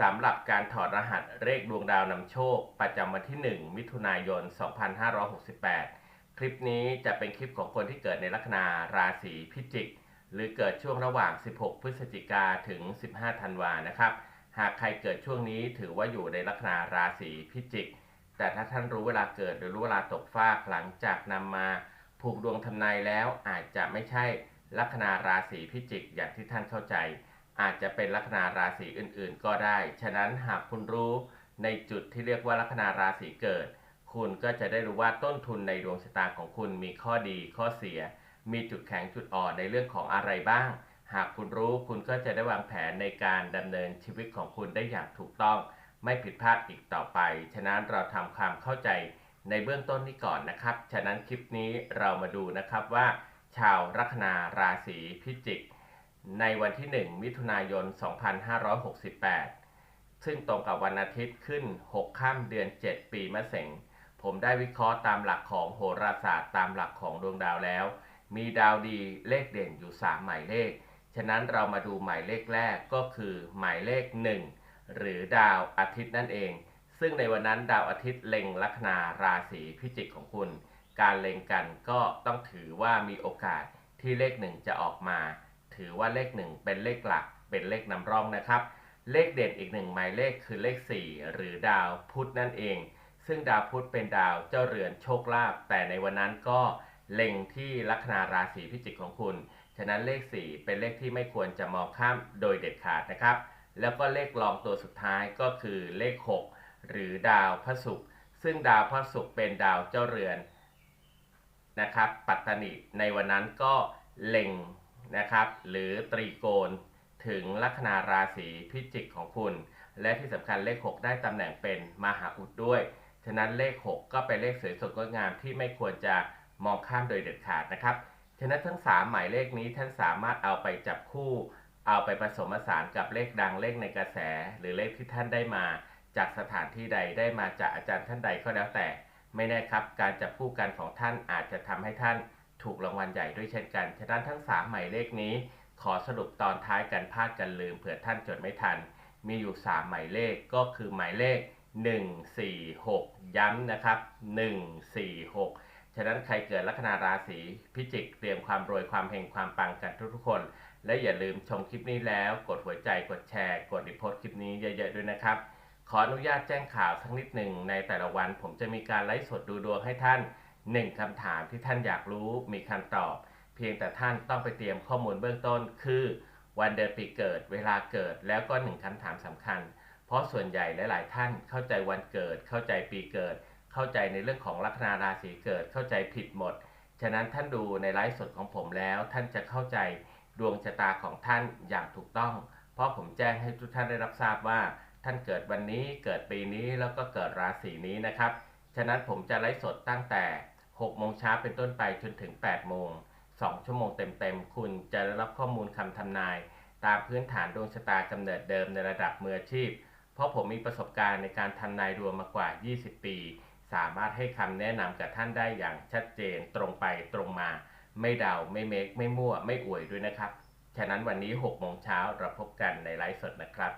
สำหรับการถอดรหัสเลขดวงดาวนำโชค ประจำวันที่ 1 มิถุนายน 2568 คลิปนี้จะเป็นคลิปของคนที่เกิดในลัคนาราศีพิจิก หรือเกิดช่วงระหว่าง 16 พฤศจิกาถึง 15 ธันวานะครับ หากใครเกิดช่วงนี้ถือว่าอยู่ในลัคนาราศีพิจิก แต่ถ้าท่านรู้เวลาเกิดหรือรู้เวลาตกฟากหลังจากนำมาผูกดวงทำนายแล้วอาจจะไม่ใช่ลัคนาราศีพิจิกอย่างที่ท่านเข้าใจ อาจจะเป็นลัคนาราศีอื่นๆ ก็ได้ ฉะนั้นหากคุณรู้ในจุดที่เรียกว่าลัคนาราศีเกิด คุณก็จะได้รู้ว่าต้นทุนในดวงชะตาของคุณมีข้อดีข้อเสีย มีจุดแข็งจุดอ่อนในเรื่องของอะไรบ้าง หากคุณรู้คุณก็จะได้วางแผนในการดำเนินชีวิตของคุณได้อย่างถูกต้อง ไม่ผิดพลาดอีกต่อไป ฉะนั้นเราทำความเข้าใจในเบื้องต้นนี้ก่อนนะครับ ฉะนั้นคลิปนี้เรามาดูนะครับว่า ชาวลัคนาราศีพิจิก ในวันที่ 1 มิถุนายน 2568 ซึ่งตรงกับวันอาทิตย์ขึ้น 6 ข้ามเดือน 7 ปีมะเสงผมได้วิเคราะห์ตามหลักของโหราศาสตร์ตามหลักของดวงดาวแล้ว มีดาวดีเลขเด่นอยู่ 3 หมายเลข ฉะนั้นเรามาดูหมายเลขแรกก็คือหมายเลข 1 หรือดาวอาทิตย์นั่นเอง ซึ่งในวันนั้นดาวอาทิตย์เล็งลัคนาราศีพิจิกของคุณ การเล็งกันก็ต้องถือว่ามีโอกาสที่เลขหนึ่งจะออกมา ถือว่าเลขหนึ่งเป็นเลขหลัก เป็นเลขนำร่องนะครับ เลขเด่นอีกหนึ่งหมายเลขคือเลข 4 หรือดาวพุธนั่นเอง ซึ่งดาวพุธเป็นดาวเจ้าเรือนโชคลาภแต่ในวันนั้นก็เล็งที่ลัคนาราศีพิจิกของคุณ ฉะนั้นเลข 4 เป็นเลขที่ไม่ควรจะมองข้ามโดยเด็ดขาดนะครับ แล้วก็เลขรองตัวสุดท้ายก็คือเลข 6 หรือดาวพระศุกร์ซึ่งดาวพระศุกร์เป็นดาวเจ้าเรือนนะครับ ปัตตนิในวันนั้นก็เล็ง นะครับ หรือตรีโกณถึงลัคนาราศีพิจิกของคุณ และที่สำคัญเลข 6 ได้ตำแหน่งเป็นมหาอุดด้วย ฉะนั้นเลข 6 ก็เป็นเลขสวยสดงดงามที่ไม่ควรจะมองข้ามโดยเด็ดขาดนะครับ ฉะนั้นทั้ง 3 หมายเลขนี้ท่านสามารถเอาไปจับคู่ เอาไปผสมผสานกับเลขดังเลขในกระแส หรือเลขที่ท่านได้มา จากสถานที่ใดได้มาจากอาจารย์ท่านใดก็แล้วแต่ ไม่แน่ครับ การจับคู่กันของท่านอาจจะทำให้ท่าน ถูกรางวัลใหญ่ด้วยเช่นกัน ฉะนั้นทั้ง 3 หมายเลขนี้ ขอสรุปตอนท้ายกันพลาดกันลืมเผื่อท่านจดไม่ทัน มีอยู่ 3 หมายเลขก็คือหมายเลข 1 4 6 ย้ำนะครับ 1 4 6 ฉะนั้นใครเกิดลัคนาราศีพิจิกเตรียมความรวยความเฮงความปังกันทุกๆคน และอย่าลืมชมคลิปนี้แล้ว กดหัวใจกดแชร์ กดรีโพสต์คลิปนี้เยอะๆด้วยนะครับขออนุญาตแจ้งข่าวสักนิดหนึ่งในแต่ละวัน ผมจะมีการไลฟ์สดดูดวงให้ท่าน 1คำถามที่ท่านอยากรู้มีคำตอบ เพียงแต่ท่านต้องไปเตรียมข้อมูลเบื้องต้น คือวันเดือนปีเกิด เวลาเกิดแล้วก็หนึ่งคำถามสำคัญ เพราะส่วนใหญ่หลาย ๆ ท่านเข้าใจวันเกิด เข้าใจปีเกิด เข้าใจในเรื่องของลัคนาราศีเกิดเข้าใจผิดหมด ฉะนั้นท่านดูในไลฟ์สดของผมแล้ว ท่านจะเข้าใจดวงชะตาของท่านอย่างถูกต้อง เพราะผมแจ้งให้ทุกท่านได้รับทราบว่า ท่านเกิดวันนี้เกิดปีนี้แล้วก็เกิดราศีนี้นะครับ ฉะนั้นผมจะไลฟ์สดตั้งแต่ 6โมงเช้าเป็นต้นไปจนถึง 8 โมง 2 ชั่วโมงเต็มๆ คุณจะได้รับข้อมูลคำทำนาย ตามพื้นฐานดวงชะตากำเนิดเดิมในระดับมืออาชีพ เพราะผมมีประสบการณ์ในการทำนายดวงมากว่า 20 ปี สามารถให้คำแนะนำกับท่านได้อย่างชัดเจนตรงไปตรงมา ไม่เดาไม่เมคไม่มั่ว ไม่อวยด้วยนะครับ ฉะนั้นวันนี้ 6 โมงเช้าเราพบกันในไลฟ์สดนะครับ